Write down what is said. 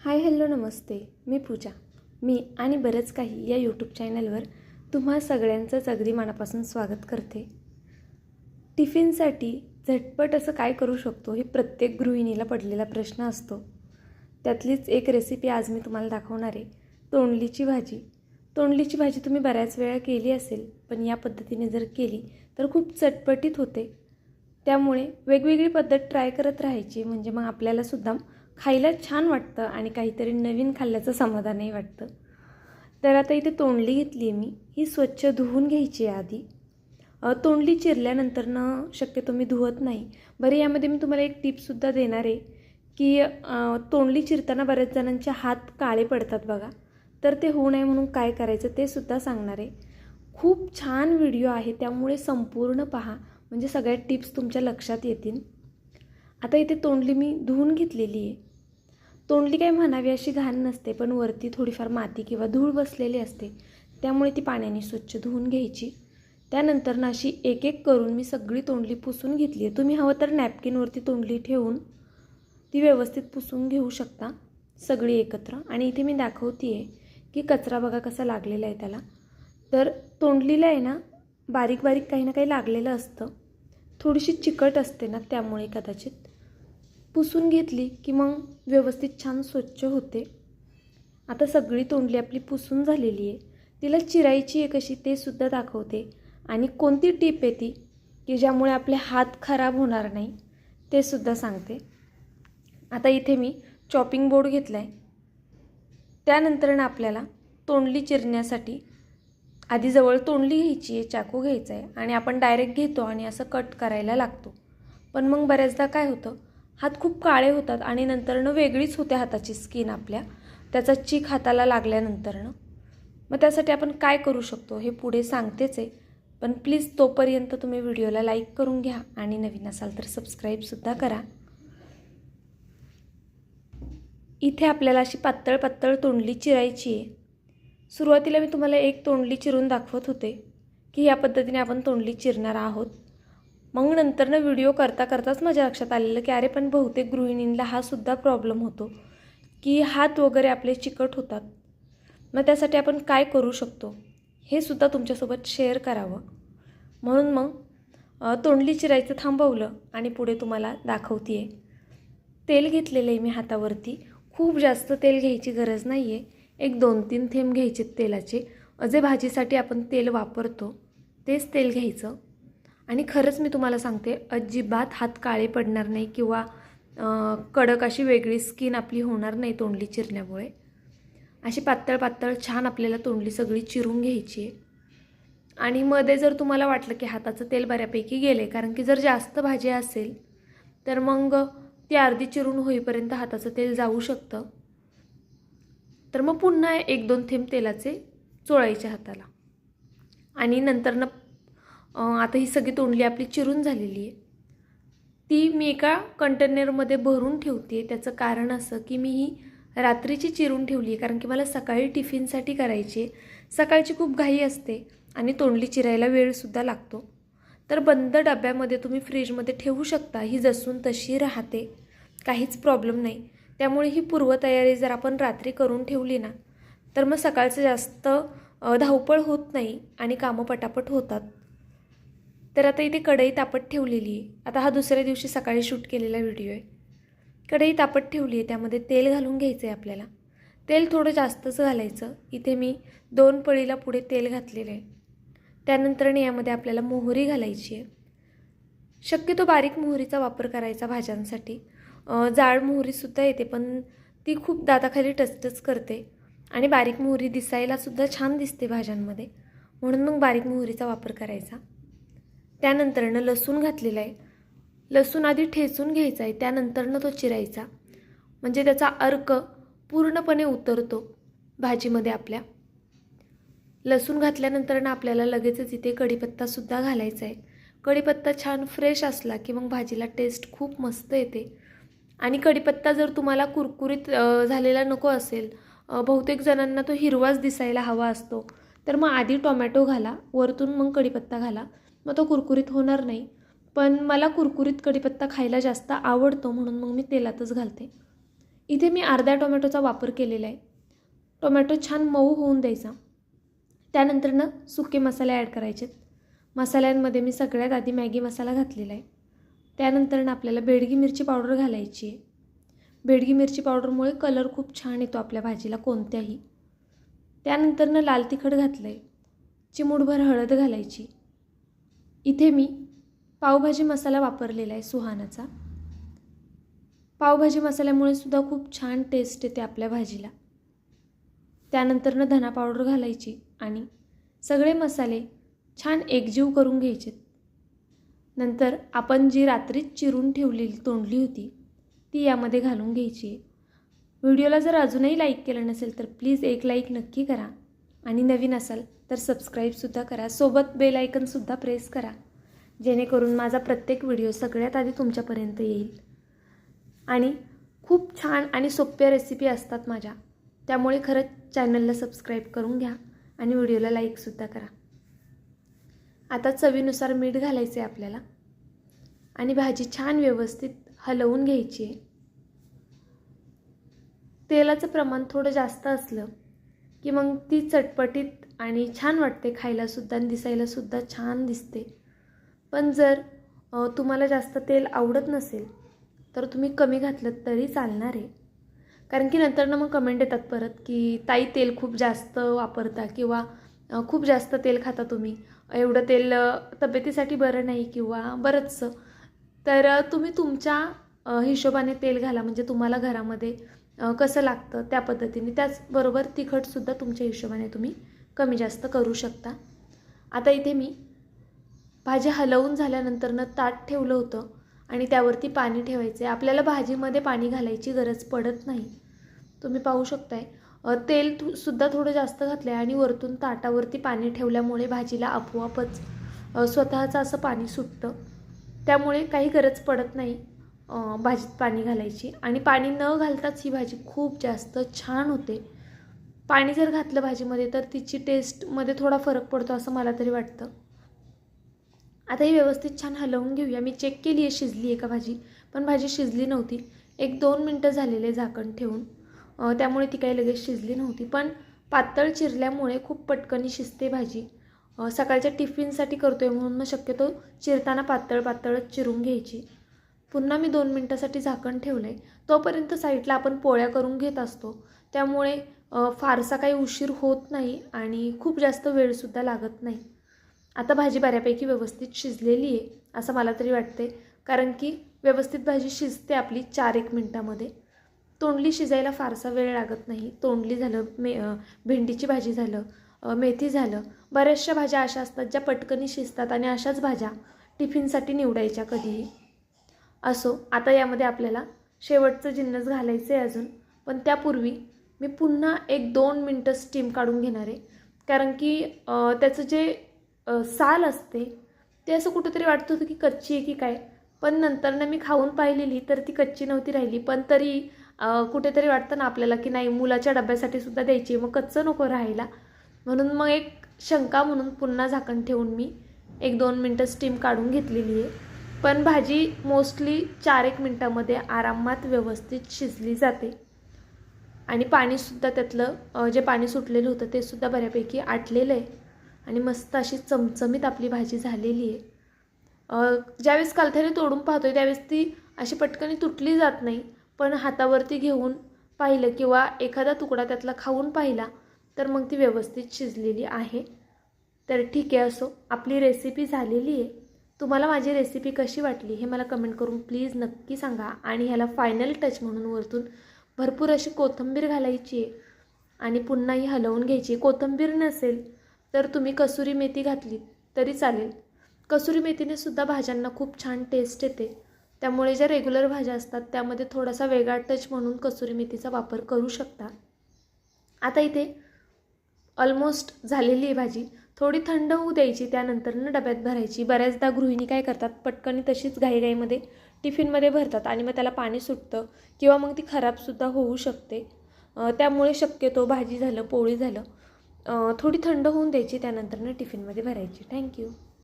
Hi hello नमस्ते. मी पूजा. मी आणि बरंच काही या यूट्यूब चॅनलवर तुम्हा सगळ्यांचंच अगदी मनापासून स्वागत करते. टिफिनसाठी झटपट असं काय करू शकतो हे प्रत्येक गृहिणीला पडलेला प्रश्न असतो. त्यातलीच एक रेसिपी आज मी तुम्हाला दाखवणार आहे. तोंडलीची भाजी. तोंडलीची भाजी तुम्ही बऱ्याच वेळा केली असेल पण या पद्धतीने जर केली तर खूप चटपटीत होते. त्यामुळे वेगवेगळी पद्धत ट्राय करत राहायची म्हणजे मग आपल्यालासुद्धा खायला छान वाटतं आणि काहीतरी नवीन खाल्ल्याचं समाधानही वाटतं. तर आता इथे तोंडली घेतली आहे मी. ही स्वच्छ धुवून घ्यायची आहे आधी. तोंडली चिरल्यानंतरनं शक्यतो मी धुवत नाही. बरं यामध्ये मी तुम्हाला एक टिपसुद्धा देणार आहे की तोंडली चिरताना बऱ्याच जणांचे हात काळे पडतात बघा. तर ते होऊ नये म्हणून काय करायचं ते सुद्धा सांगणार आहे. खूप छान व्हिडिओ आहे त्यामुळे संपूर्ण पहा. म्हणजे सगळ्या टिप्स तुमच्या लक्षात येतील. आता इथे तोंडली मी धुवून घेतलेली आहे. तोंडली काही म्हणावी अशी घाण नसते पण वरती थोडीफार माती किंवा धूळ बसलेली असते त्यामुळे ती पाण्याने स्वच्छ धुवून घ्यायची. त्यानंतर ना अशी एक एक करून मी सगळी तोंडली पुसून घेतली आहे. तुम्ही हवं तर नॅपकिनवरती तोंडली ठेवून ती व्यवस्थित पुसून घेऊ शकता सगळी एकत्र. आणि इथे मी दाखवते आहे की कचरा बघा कसा लागलेला आहे त्याला. तर तोंडलीला आहे ना बारीक बारीक काही ना काही लागलेलं असतं. थोडीशी चिकट असते ना त्यामुळे कदाचित. पुसून घेतली की मग व्यवस्थित छान स्वच्छ होते. आता सगळी तोंडली आपली पुसून झालेली आहे. तिला चिरायची आहे कशी ते सुद्धा दाखवते. आणि कोणती टीप आहे ती? की ज्यामुळे आपले हात खराब होणार नाही ते सुद्धा सांगते. आता इथे मी चॉपिंग बोर्ड घेतला आहे त्यानंतरनं आपल्याला तोंडली चिरण्यासाठी आधी जवळ तोंडली घ्यायची आहे चाकू घ्यायचा आहे. आणि आपण डायरेक्ट घेतो आणि असं कट करायला लागतो. पण मग बऱ्याचदा काय होतं? हात खूप काळे होतात आणि नंतरनं वेगळीच होते हाताची स्किन आपल्या. त्याचा चीक हाताला लागल्यानंतरनं. मग त्यासाठी आपण काय करू शकतो हे पुढे सांगतेच आहे. पण प्लीज तोपर्यंत तुम्ही व्हिडिओला लाईक करून घ्या आणि नवीन असाल तर सबस्क्राईबसुद्धा करा. इथे आपल्याला अशी पातळ पातळ तोंडली चिरायची आहे. सुरुवातीला मी तुम्हाला एक तोंडली चिरून दाखवत होते की या पद्धतीने आपण तोंडली चिरणार आहोत. मग नंतरनं व्हिडिओ करता करताच माझ्या लक्षात आलेलं की अरे पण बहुतेक गृहिणींना हा सुद्धा प्रॉब्लेम होतो की हात वगैरे आपले चिकट होतात. मग त्यासाठी आपण काय करू शकतो? हे सुद्धा तुमच्यासोबत शेअर करावं. म्हणून मग तोंडली चिरायचं थांबवलं आणि पुढे तुम्हाला दाखवते आहे तेल घेतलेलं आहे मी हातावरती. खूप जास्त तेल घ्यायची गरज नाही आहे एक दोन तीन थेंब घ्यायचे तेलाचे. जे भाजीसाठी आपण तेल वापरतो. तेच तेल घ्यायचं. आणि खरंच मी तुम्हाला सांगते अजिबात हात काळे पडणार नाही किंवा कडक अशी वेगळी स्किन आपली होणार नाही तोंडली चिरण्यामुळे. अशी पातळ पातळ छान आपल्याला तोंडली सगळी चिरून घ्यायची आहे. आणि मध्ये जर तुम्हाला वाटलं की हाताचं तेल बऱ्यापैकी गेले कारण की जर जास्त भाजी असेल तर मग ती अर्धी चिरून होईपर्यंत हाताचं तेल जाऊ शकतं. तर मग पुन्हा एक दोन थेंब तेलाचे चोळायचे हाताला. आणि नंतरनं आता ही सगळी तोंडली आपली चिरून झालेली आहे. ती मी एका कंटेनरमध्ये भरून ठेवते त्याचं कारण असं की मी ही रात्रीची चिरून ठेवली आहे कारण की मला सकाळी टिफिनसाठी करायची आहे सकाळची खूप घाई असते आणि तोंडली चिरायला वेळसुद्धा लागतो. तर बंद डब्यामध्ये तुम्ही फ्रीजमध्ये ठेवू शकता. ही जसून तशी राहते. काहीच प्रॉब्लेम नाही. त्यामुळे ही पूर्वतयारी जर आपण रात्री करून ठेवली ना तर मग सकाळचं जास्त धावपळ होत नाही आणि कामं पटापट होतात. तर आता इथे कढई तापत ठेवलेली आहे. आता हा दुसऱ्या दिवशी सकाळी शूट केलेला व्हिडिओ आहे. कढई तापत ठेवली आहे. त्यामध्ये तेल घालून घ्यायचं आहे आपल्याला. तेल थोडं जास्तच घालायचं. इथे मी दोन पळीला पुढे तेल घातलेलं आहे. त्यानंतर यामध्ये आपल्याला मोहरी घालायची आहे. शक्यतो बारीक मोहरीचा वापर करायचा भाज्यांसाठी. जाड मोहरीसुद्धा येते पण ती खूप दाताखाली टचटच करते. आणि बारीक मोहरी दिसायलासुद्धा छान दिसते भाज्यांमध्ये. म्हणून मग बारीक मोहरीचा वापर करायचा. त्यानंतरनं लसूण घातलेला आहे. लसूण आधी ठेचून घ्यायचा आहे त्यानंतरनं तो चिरायचा. म्हणजे त्याचा अर्क पूर्णपणे उतरतो भाजीमध्ये आपल्या. लसूण घातल्यानंतरनं आपल्याला लगेचच इथे कढीपत्तासुद्धा घालायचा आहे. कढीपत्ता छान फ्रेश असला की मग भाजीला टेस्ट खूप मस्त येते. आणि कढीपत्ता जर तुम्हाला कुरकुरीत झालेला नको असेल बहुतेक जणांना तो हिरवाच दिसायला हवा असतो. तर मग आधी टोमॅटो घाला वरतून मग कढीपत्ता घाला. मग तो कुरकुरीत होणार नाही. पण मला कुरकुरीत कढीपत्ता खायला जास्त आवडतो म्हणून मग मी तेलातच घालते. इथे मी अर्ध्या टोमॅटोचा वापर केलेला आहे. टोमॅटो छान मऊ होऊन द्यायचा. त्यानंतरनं सुके मसाले ॲड करायचेत. मसाल्यांमध्ये मी सगळ्यात आधी मॅगी मसाला घातलेला आहे. त्यानंतरनं आपल्याला बेडगी मिरची पावडर घालायची आहे. बेडगी मिरची पावडरमुळे कलर खूप छान येतो आपल्या भाजीला कोणत्याही. त्यानंतरनं लाल तिखट घातलं आहे चिमूटभर हळद घालायची. इथे मी पावभाजी मसाला वापरलेला आहे सुहानाचा. पावभाजी मसाल्यामुळे सुद्धा खूप छान टेस्ट येते आपल्या भाजीला. त्यानंतरनं धना पावडर घालायची आणि सगळे मसाले छान एकजीव करून घ्यायचे नंतर आपण जी रात्रीच चिरून ठेवलेली तोंडली होती ती यामध्ये घालून घ्यायची आहे. व्हिडिओला जर अजूनही लाईक केलं नसेल तर प्लीज एक लाईक नक्की करा. आणि नवीन असाल तर सबस्क्राईबसुद्धा करा. सोबत बेल आयकनसुद्धा प्रेस करा. जेणेकरून माझा प्रत्येक व्हिडिओ सगळ्यात आधी तुमच्यापर्यंत येईल. आणि खूप छान आणि सोप्या रेसिपी असतात माझ्या. त्यामुळे खरंच चॅनलला सबस्क्राईब करून घ्या आणि व्हिडिओला लाईकसुद्धा करा. आता चवीनुसार मीठ घालायचं आहे आपल्याला. आणि भाजी छान व्यवस्थित हलवून घ्यायची आहे. तेलाचं प्रमाण थोडं जास्त असलं की मग ती चटपटीत आणि छान वाटते खायलासुद्धा आणि दिसायलासुद्धा छान दिसते. पण जर तुम्हाला जास्त तेल आवडत नसेल तर तुम्ही कमी घातलं तरी चालणार आहे. कारण की नंतर ना मग कमेंट येतात परत की ताई तेल खूप जास्त वापरता किंवा खूप जास्त तेल खाता तुम्ही. एवढं तेल तब्येतीसाठी बरं नाही किंवा बरंचसं. तर तुम्ही तुमच्या हिशोबाने तेल घाला. म्हणजे तुम्हाला घरामध्ये कसं लागतं त्या पद्धतीने त्याचबरोबर तिखटसुद्धा तुमच्या हिशोबाने तुम्ही कमी जास्त करू शकता. आता इथे मी भाजी हलवून झाल्यानंतरनं ताट ठेवलं होतं आणि त्यावरती पाणी ठेवायचं आहे आपल्याला भाजीमध्ये पाणी घालायची गरज पडत नाही. तुम्ही पाहू शकताय. तेल थो- सुद्धा थोडं जास्त घातलं आहे आणि वरतून ताटावरती पाणी ठेवल्यामुळे भाजीला आपोआपच स्वतःचं असं पाणी सुटतं. त्यामुळे काही गरज पडत नाही. भाजीत पाणी घालायची. आणि पाणी न घालताच ही भाजी खूप जास्त छान होते. पाणी जर घातलं भाजीमध्ये तर तिची टेस्टमध्ये थोडा फरक पडतो असं मला तरी वाटतं. आता ही व्यवस्थित छान हलवून घेऊया. मी चेक केली आहे शिजली आहे का भाजी पण भाजी शिजली नव्हती. एक दोन मिनटं झालेले झाकण ठेवून. त्यामुळे ती काही लगेच शिजली नव्हती. पण पातळ चिरल्यामुळे खूप पटकनी शिजते भाजी. सकाळच्या टिफिनसाठी करतो आहे म्हणून मग शक्यतो चिरताना पातळ पातळच चिरून घ्यायची. पुन्हा मी दोन मिनटासाठी झाकण ठेवलं आहे तोपर्यंत साईडला आपण पोळ्या करून घेत असतो. त्यामुळे फारसा काही उशीर होत नाही आणि खूप जास्त वेळसुद्धा लागत नाही. आता भाजी बऱ्यापैकी व्यवस्थित शिजलेली आहे असं मला तरी वाटते कारण की व्यवस्थित भाजी शिजते आपली चार एक मिनटामध्ये. तोंडली शिजायला फारसा वेळ लागत नाही. तोंडली झालं मे भेंडीची भाजी झालं मेथी झालं. बऱ्याचशा भाज्या अशा असतात ज्या पटकनी शिजतात आणि अशाच भाज्या टिफिनसाठी निवडायच्या कधीही. असो आता यामध्ये आपल्याला शेवटचं जिन्नस घालायचं आहे अजून. पण त्यापूर्वी मी पुन्हा एक दोन मिनटं स्टीम काढून घेणार आहे. कारण की त्याचं जे साल असते ते असं कुठंतरी वाटत होतं की कच्ची आहे की काय. पण नंतरनं मी खाऊन पाहिलेली तर ती कच्ची नव्हती राहिली. पण तरी कुठेतरी वाटतं ना आपल्याला की नाही मुलाच्या डब्यासाठी सुद्धा द्यायची आहे, मग कच्चं नको राहायला. म्हणून मग एक शंका म्हणून पुन्हा झाकण ठेवून मी एक दोन मिनटं स्टीम काढून घेतलेली आहे. पण भाजी मोस्टली चार एक मिनटामध्ये आरामात व्यवस्थित शिजली जाते. आणि पाणीसुद्धा त्यातलं जे पाणी सुटलेलं होतं ते सुद्धा बऱ्यापैकी आटलेलं आहे. आणि मस्त अशी चमचमीत आपली भाजी झालेली आहे. ज्यावेळेस कालथ्याने तोडून पाहतोय त्यावेळेस ती अशी पटकनी तुटली जात नाही. पण हातावरती घेऊन पाहिलं किंवा एखादा तुकडा त्यातला खाऊन पाहिला तर मग ती व्यवस्थित शिजलेली आहे. तर ठीक आहे असो आपली रेसिपी झालेली आहे. तुम्हाला माझी रेसिपी कशी वाटली हे मला कमेंट करून प्लीज नक्की सांगा. आणि ह्याला फायनल टच म्हणून वरतून भरपूर अशी कोथिंबीर घालायची आहे आणि पुन्हा ही हलवून घ्यायची. कोथिंबीर नसेल तर तुम्ही कसुरी मेथी घातली तरी चालेल. कसुरी मेथीने सुद्धा भाज्यांना खूप छान टेस्ट येते. त्यामुळे ज्या रेग्युलर भाज्या असतात त्यामध्ये थोडासा वेगळा टच म्हणून कसुरी मेथीचा वापर करू शकता. आता इथे ऑलमोस्ट झालेली आहे भाजी. थोडी थंड होऊ द्यायची त्यानंतर डब्यात भरायची. बऱ्याचदा गृहिणी काय करतात पटकनी तशीच घाईघाईमध्ये टिफिनमध्ये भरतात आणि मग त्याला पाणी सुटतं किंवा मग ती खराबसुद्धा होऊ शकते. त्यामुळे शक्यतो भाजी झालं पोळी झालं थोडी थंड होऊन द्यायची त्यानंतर टिफिनमध्ये भरायची. थँक्यू.